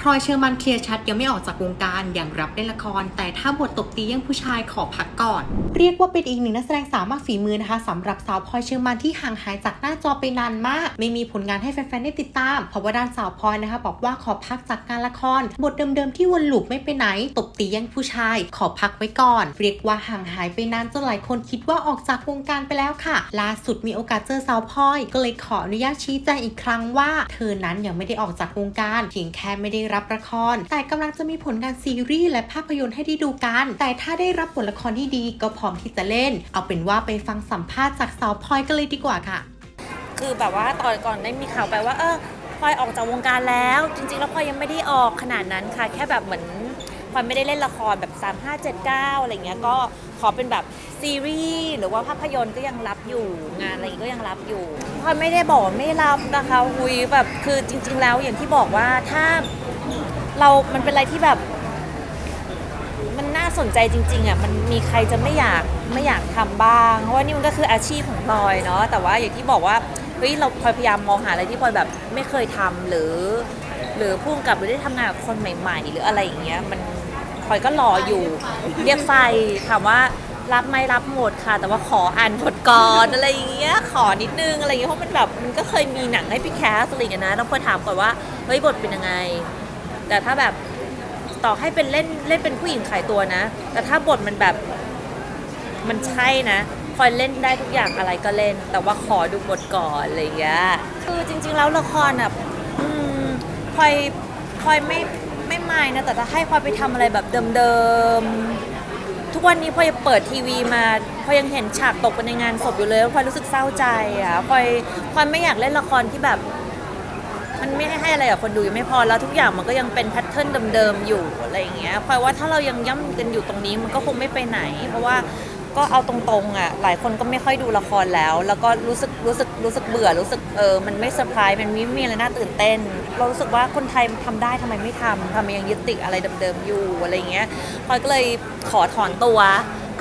พลอยเชอร์มันเคลียร์ชัดยังไม่ออกจากวงการยังรับเล่นละคร แต่ถ้าบทตบตียังผู้ชายขอพักก่อน เรียกว่าเป็นอีกหนึ่งนักแสดงสาวมากฝีมือนะคะสำหรับสาวพลอยเชอร์มันที่ห่างหายจากหน้าจอไปนานมาก ไม่มีผลงานให้แฟนๆได้ติดตามเพราะว่าด้านสาวพลอยนะคะ บอกว่าขอพักจากงานละคร บทเดิมๆที่วนลูปไม่ไปไหน ตบตีย่งผู้ชาย ขอพักไว้ก่อน เรียกว่าห่างหายไปนานจนหลายคนคิดว่าออกจากวงการไปแล้วค่ะล่าสุดมีโอกาสเจอสาวพลอย ก็เลยขออนุญาตชี้แจงอีกครั้งว่า เธอนั้นยังไม่ได้ออกจากวงการเพียงแค่ไม่ได้รับละคร แต่กำลังจะมีผลงานซีรีส์และภาพยนตร์ให้ได้ดูกัน แต่ถ้าได้รับบทละครที่ดีก็พร้อมที่จะเล่น เอาเป็นว่าไปฟังสัมภาษณ์จากสาวพลอยกันเลยดีกว่าค่ะ คือแบบว่าตอนก่อนได้มีข่าวไปว่าเออพลอยออกจากวงการแล้ว จริง ๆ แล้วพลอยยังไม่ได้ออกขนาดนั้นค่ะ แค่แบบเหมือนพลอยไม่ได้เล่นละครแบบ 3 5 7 9 อะไรเงี้ยก็ขอเป็นแบบซีรีส์หรือว่าภาพยนตร์ก็ยังรับอยู่งานอะไรก็ยังรับอยู่พลอยไม่ได้บอกว่าไม่รับนะคะอุยแบบคือจริง ๆ แล้วอย่างที่บอกว่าถ้า เรา มันเป็นอะไรที่แบบ มันน่าสนใจจริง ๆอะ มันมีใครจะไม่อยากไม่อยากทำบ้าง เพราะว่านี่มันก็คืออาชีพของพลอยเนาะ แต่ว่าอย่างที่บอกว่า เฮ้ย เราพลอยพยายามมองหาอะไรที่พลอยแบบไม่เคยทำหรือ หรือพุ่งกับหรือได้ทำงานกับคนใหม่ ๆ หรืออะไรอย่างเงี้ย มันพลอยก็รออยู่ เรียกไฟถามว่ารับไหมรับหมดค่ะ แต่ว่าขออ่านบทก่อนอะไรอย่างเงี้ยขอนิดนึงอะไรอย่างเงี้ยเพราะมันแบบมันก็เคยมีหนังให้พี่แคสอะไรอย่างเงี้ยนะต้องพลอยถามก่อนว่าเฮ้ยบทเป็นยังไง แต่ถ้าแบบต่อให้เป็นเล่นเล่นเป็นผู้หญิงขายตัวนะ แต่ถ้าบทมันแบบมันใช่นะพลอยเล่นได้ทุกอย่างอะไรก็เล่น แต่ว่าขอดูบทก่อนอะไรอย่างเงี้ยคือจริง ๆ แล้วละครอะอืมพลอยพลอยไม่ไม่ไม่นะแต่ถ้าให้พลอยไปทำอะไรแบบเดิมๆทุกวันนี้พลอยเปิดทีวีมาพลอยยังเห็นฉากตกไปในงานศพอยู่เลยพลอยรู้สึกเศร้าใจอะพลอยพลอยไม่อยากเล่นละครที่แบบ มันไม่ได้ให้อะไรกับคนดูยังไม่พอแล้วทุกอย่างมันก็ยังเป็นแพทเทิร์นเดิมๆอยู่อะไรอย่างเงี้ยพราะว่าถ้าเรายังย่ำกันอยู่ตรงนี้มันก็คงไม่ไปไหน เพราะว่าก็เอาตรงๆอะหลายคนก็ไม่ค่อยดูละครแล้ว แล้วก็รู้สึกรู้สึกรู้สึกเบื่อรู้สึกเออมันไม่เซอร์ไพรส์มันไม่มีอะไรน่าตื่นเต้น เรารู้สึกว่าคนไทยทำได้ทำไมไม่ทำทำไมยังยึดติดอะไรเดิมๆอยู่อะไรอย่างเงี้ยพลอยก็เลยขอถอนตัว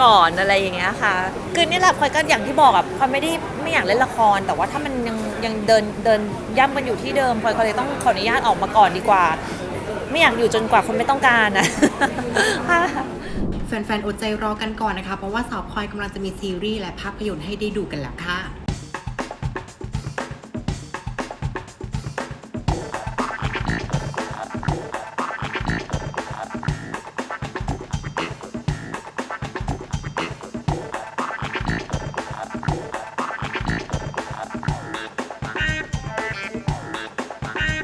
ก่อนอะไรอย่างเงี้ยค่ะ คือนี่แหละพลอยก็อย่างที่บอกอะพลอยไม่ได้ไม่อยากเล่นละคร แต่ว่าถ้ามันยังยังเดินเดินย่ำกันอยู่ที่เดิมพลอยก็เลยต้องขออนุญาตออกมาก่อนดีกว่า ไม่อยากอยู่จนกว่าคนไม่ต้องการนะแฟนๆอดใจรอกันก่อนนะคะ เพราะว่าสาวพลอยกำลังจะมีซีรีส์และภาพยนตร์ให้ได้ดูกันแล้วค่ะ